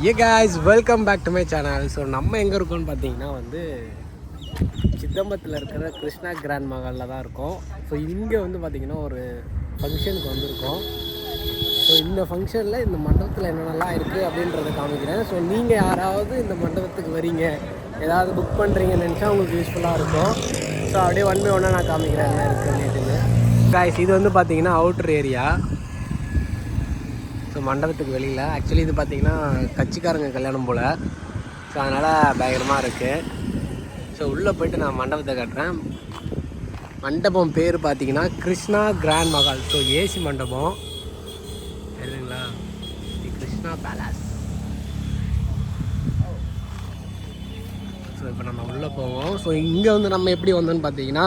A guys welcome back to my channel so நம்ம எங்கே இருக்கோம்னு பார்த்தீங்கன்னா வந்து சிதம்பரத்தில் இருக்கிற கிருஷ்ணா கிராண்ட் மகாலில் தான் இருக்கோம். ஸோ இங்கே வந்து பார்த்தீங்கன்னா ஒரு ஃபங்க்ஷனுக்கு வந்திருக்கோம். ஸோ இந்த ஃபங்க்ஷனில் இந்த மண்டபத்தில் என்னென்னலாம் இருக்குது அப்படின்றத காமிக்கிறேன். ஸோ நீங்கள் யாராவது இந்த மண்டபத்துக்கு வரீங்க ஏதாவது புக் பண்ணுறீங்கன்னு நினச்சா உங்களுக்கு யூஸ்ஃபுல்லாக இருக்கும். ஸோ அப்படியே ஒன் பை ஒன்னாக நான் காமிக்கிறேன் என்ன இருக்குது அப்படின்ட்டு இது வந்து பார்த்தீங்கன்னா அவுட்டர் ஏரியா ஸோ மண்டபத்துக்கு வெளியில். ஆக்சுவலி இது பார்த்தீங்கன்னா கட்சிக்காரங்க கல்யாணம் போல். ஸோ அதனால் பயங்கரமாக இருக்குது ஸோ உள்ளே போயிட்டு நான் மண்டபத்தை கட்டுறேன். மண்டபம் பேர் பார்த்திங்கன்னா Krishna grand Mahal so AC மண்டபம். தெரியுதுங்களா? இது கிருஷ்ணா பேலஸ் ஸோ இப்போ நம்ம உள்ளே போவோம். ஸோ இங்கே வந்து நம்ம எப்படி வந்தோம்னு பார்த்தீங்கன்னா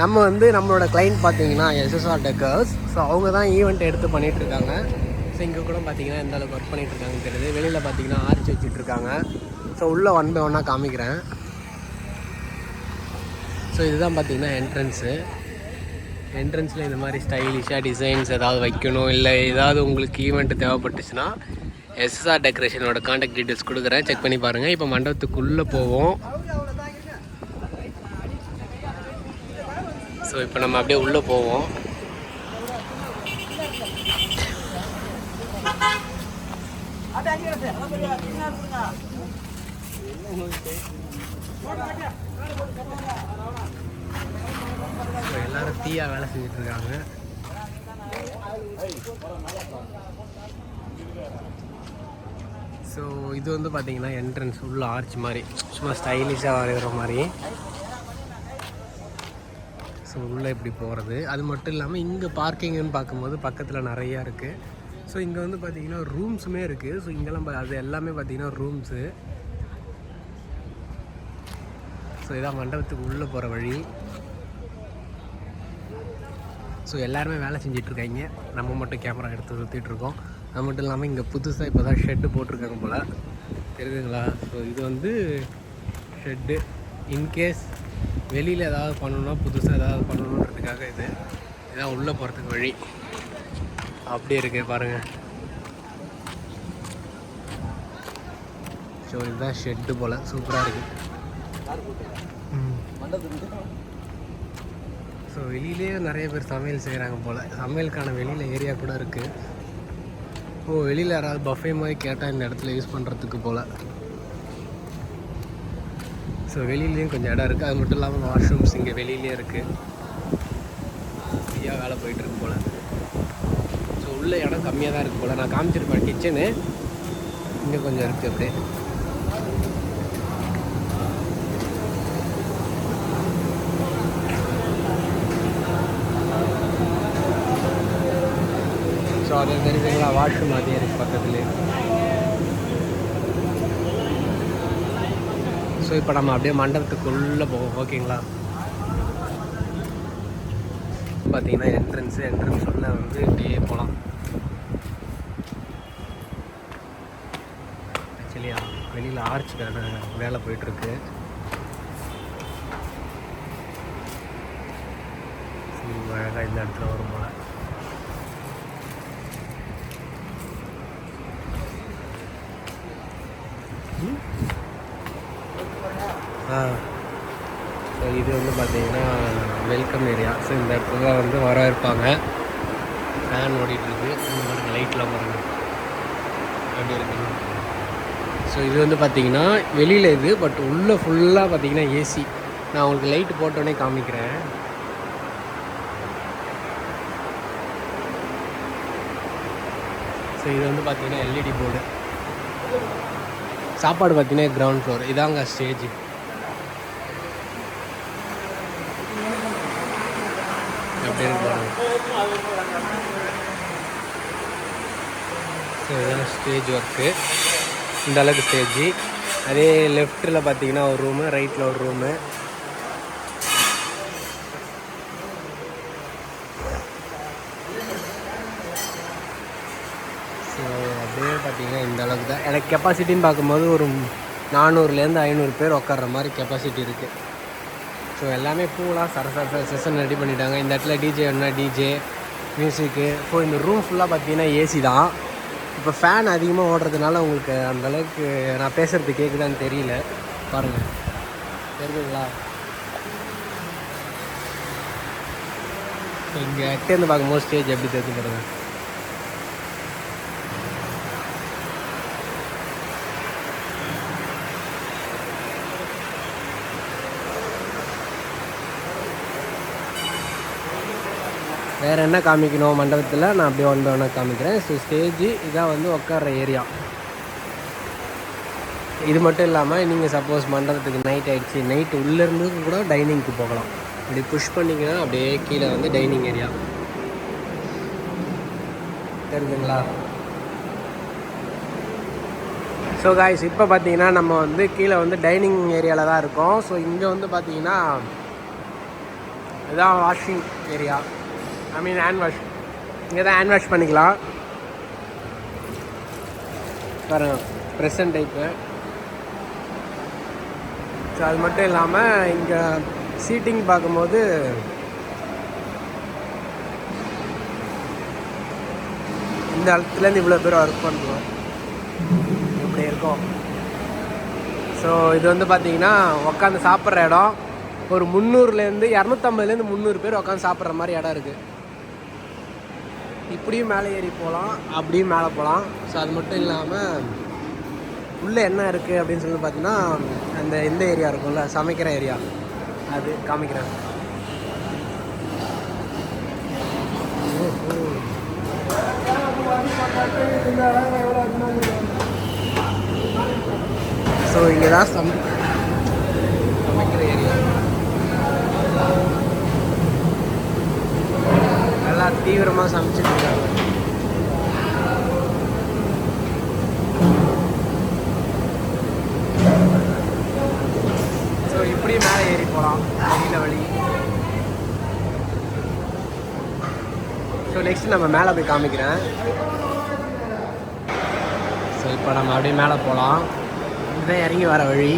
நம்ம வந்து நம்மளோட கிளைண்ட் பார்த்தீங்கன்னா எஸ்எஸ்ஆர் டெக்கர்ஸ் ஸோ அவங்க தான் ஈவெண்ட் எடுத்து பண்ணிகிட்ருக்காங்க ஸோ இங்கே கூட பார்த்தீங்கன்னா எந்த அளவுக்கு ஒர்க் பண்ணிட்டு இருக்காங்கன்னு தெரியுது. வெளியில் பார்த்தீங்கன்னா ஆர்ச் வச்சுட்ருக்காங்க. ஸோ உள்ளே ஒன் பை ஒன்னாக காமிக்கிறேன். ஸோ இதுதான் பார்த்தீங்கன்னா என்ட்ரன்ஸு என்ட்ரன்ஸில் இந்த மாதிரி ஸ்டைலிஷாக டிசைன்ஸ் ஏதாவது வைக்கணும் இல்லை ஏதாவது உங்களுக்கு ஈவெண்ட் தேவைப்பட்டுச்சுன்னா எஸ்எஸ்ஆர் டெக்கரேஷனோட காண்டாக்ட் டீட்டெயில்ஸ் கொடுக்குறேன். செக் பண்ணி பாருங்கள் இப்போ மண்டபத்துக்குள்ளே போவோம். ஸோ இப்போ நம்ம அப்படியே உள்ளே போவோம். எல்லாரும் தீயா வேலை செஞ்சுட்டு இருக்காங்க. ஸோ இது வந்து பார்த்தீங்கன்னா என்ட்ரன்ஸ் உள்ள ஆர்ச் மாதிரி. சும்மா ஸ்டைலிஷாக வரைகிற மாதிரி. ஸோ உள்ளே இப்படி போகிறது அது மட்டும் இல்லாமல் இங்கே பார்க்கிங்னு பார்க்கும்போது பக்கத்தில் நிறையா இருக்குது ஸோ இங்கே வந்து பார்த்தீங்கன்னா ரூம்ஸுமே இருக்குது ஸோ இங்கெல்லாம் அது எல்லாமே பார்த்தீங்கன்னா ரூம்ஸு ஸோ இதான் மண்டபத்துக்கு உள்ளே போகிற வழி. ஸோ எல்லாருமே வேலை செஞ்சிட்ருக்காங்க. நம்ம மட்டும் கேமரா எடுத்து சுற்றிட்டுருக்கோம் அது மட்டும் இல்லாமல் இங்கே புதுசாக இப்போ தான் ஷெட்டு போட்டிருக்காங்க போல். தெரியுதுங்களா? ஸோ இது வந்து ஷெட்டு இன்கேஸ் வெளியில் ஏதாவது பண்ணணும்னா புதுசாக ஏதாவது பண்ணணுன்றதுக்காக இது. இதான் உள்ளே போகிறதுக்கு வழி. அப்படியே இருக்கு பாருங்கள் ஸோ இதுதான் ஷெட்டு போல். சூப்பராக இருக்குது ஸோ வெளியிலேயே நிறைய பேர் சமையல் செய்கிறாங்க போல். சமையலுக்கான வெளியில் ஏரியா கூட இருக்குது ஓ வெளியில் யாராவது பஃபே மாதிரி கேட்டால் இந்த இடத்துல யூஸ் பண்ணுறதுக்கு போல். ஸோ வெளியிலையும் கொஞ்சம் இடம் இருக்குது அது மட்டும் இல்லாமல் வாஷ்ரூம்ஸ் இங்கே வெளியிலேயே இருக்குது ஃப்ரீயாக வேலை போயிட்டுருக்கு போல். உள்ள இடம் கம்மியாக தான் இருக்குது போல். நான் காமிச்சிருப்பேன் கிச்சனு இங்கே கொஞ்சம் இருக்குது அப்படியே. ஸோ அது தெரியுதுங்களா? வாஷ்ரூம் அதே இருக்குது பக்கத்துலேயே. ஸோ இப்போ நம்ம அப்படியே மண்டபத்துக்குள்ளே போவோம் ஓகேங்களா பார்த்தீங்கன்னா என்ட்ரன்ஸு என்ட்ரன்ஸ் உள்ள வந்து இப்படியே போகலாம் இல்லையா வெளியில் ஆர்ச்சுக்கான வேலை போயிட்டுருக்கு. அழகாக இந்த இடத்துல வரும் போல். ஆ. ஸோ இது வந்து பார்த்தீங்கன்னா வெல்கம் ஏரியா ஸோ இந்த இடத்துல தான் வந்து வரவேற்பாங்க ஃபேன் ஓடிட்டுருக்கு. இந்த பாருங்க லைட்லாம் பாருங்க. அப்படி இருக்குங்க ஸோ இது வந்து பார்த்திங்கன்னா வெளியில் இது பட் உள்ளே ஃபுல்லாக பார்த்தீங்கன்னா ஏசி நான் உங்களுக்கு லைட் போட்டோன்னே காமிக்கிறேன். ஸோ இது வந்து பார்த்திங்கன்னா எல்இடி போர்டு சாப்பாடு பார்த்தீங்கன்னா கிரவுண்ட் ஃப்ளோர் இதாங்க ஸ்டேஜ் அப்படி இருக்கு ஸோ இதான் ஸ்டேஜ் ஒர்க்கு இந்த அளவுக்கு ஸ்டேஜ் அதே லெஃப்ட்டில் பார்த்தீங்கன்னா ஒரு ரூமு ரைட்டில் ஒரு ரூமு ஸோ அப்படியே பார்த்தீங்கன்னா இந்த அளவுக்கு தான். எனக்கு கெப்பாசிட்டின்னு பார்க்கும்போது ஒரு நானூறுலேருந்து ஐநூறு பேர் உட்கார்ற மாதிரி கெப்பாசிட்டி இருக்குது ஸோ எல்லாமே பூலாம் சரசரச செஷன் ரெடி பண்ணிட்டாங்க. இந்த இடத்துல டிஜே வேணுன்னா டிஜே மியூசிக்கு ஸோ இந்த ரூம் ஃபுல்லாக பார்த்தீங்கன்னா ஏசி தான். இப்போ ஃபேன் அதிகமாக ஓடுறதுனால உங்களுக்கு அந்தளவுக்கு நான் பேசுகிறது கேட்குதான்னு தெரியல. பாருங்கள் தெரியுதுங்களா? இங்கே எட்டேருந்து பார்க்கும்போது ஸ்டேஜ் எப்படி தெரிஞ்சுக்கிறது? வேறு என்ன காமிக்கணும் மண்டபத்தில்? நான் அப்படியே ஒன்று காமிக்கிறேன். ஸோ ஸ்டேஜ் இதான் வந்து உட்கார்ற ஏரியா இது மட்டும் இல்லாமல் நீங்கள் சப்போஸ் மண்டபத்துக்கு நைட் ஆகிடுச்சு நைட் உள்ளேருந்து கூட டைனிங்க்கு போகலாம். இப்படி புஷ் பண்ணிங்கன்னா அப்படியே கீழே வந்து டைனிங் ஏரியா தெரியுதுங்களா ஸோ காய்ஸ் இப்போ பார்த்தீங்கன்னா நம்ம வந்து கீழே வந்து டைனிங் ஏரியாவில் தான் இருக்கோம். ஸோ இங்கே வந்து பார்த்தீங்கன்னா இதுதான் washing area I mean hand wash இங்கே தான் ஹேண்ட் வாஷ் பண்ணிக்கலாம். பாருங்க ப்ரெசன்ட் டைப்பு ஸோ அது மட்டும் இல்லாமல் இங்கே சீட்டிங் பார்க்கும்போது இந்த இடத்துலேருந்து இவ்வளோ பேர் ஒர்க் பண்ணுறோம் இப்படி இருக்கும்? ஸோ இது வந்து பார்த்தீங்கன்னா உட்காந்து சாப்பிட்ற இடம். ஒரு முந்நூறுலேருந்து இரநூத்தம்பதுலேருந்து முந்நூறு பேர் உட்காந்து சாப்பிட்ற மாதிரி இடம் இருக்குது இப்படியும் மேலே ஏறி போகலாம் அப்படியும் மேலே போகலாம். ஸோ அது மட்டும் இல்லாமல் உள்ளே என்ன இருக்குது அப்படின்னு சொல்லி பார்த்தீங்கன்னா அந்த இந்த ஏரியா இருக்கும்ல சமைக்கிற ஏரியா அது காமிக்கிறேன். ஸோ இங்கே தான் சம் சமைக்கிற ஏரியா நல்லா தீவிரமாக சமைச்சிட்டு இருக்காங்க ஸோ இப்படி மேலே ஏறி போகலாம் வெளியில் வழி. ஸோ நெக்ஸ்ட் நம்ம மேலே போய் காமிக்கிறேன். ஸோ இப்போ நம்ம அப்படியே மேலே போகலாம் இதுதான் இறங்கி வர வழி.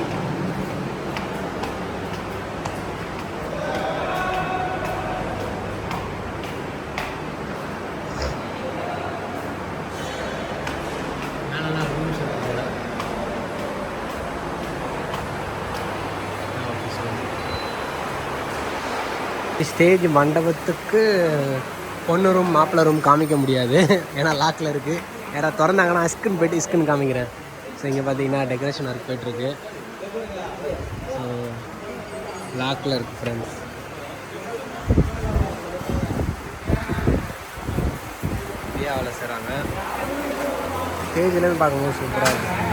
ஸ்டேஜ் மண்டபத்துக்கு பொண்ணு ரூம் மாப்பிள்ளை ரூம் காமிக்க முடியாது. ஏன்னா லாக்கில் இருக்குது யாராவது திறந்தாங்கன்னா ஸ்கின் போய்ட்டு இஸ்குன்னு காமிக்கிறேன். ஸோ இங்கே பார்த்தீங்கன்னா டெக்கரேஷன் ஒர்க் போயிட்டுருக்கு. ஸோ லாக்கில் இருக்குது ஃப்ரெண்ட்ஸ் இந்தியாவில் செய்கிறாங்க ஸ்டேஜ்லேருந்து பார்க்கும்போது சூப்பராக இருக்குது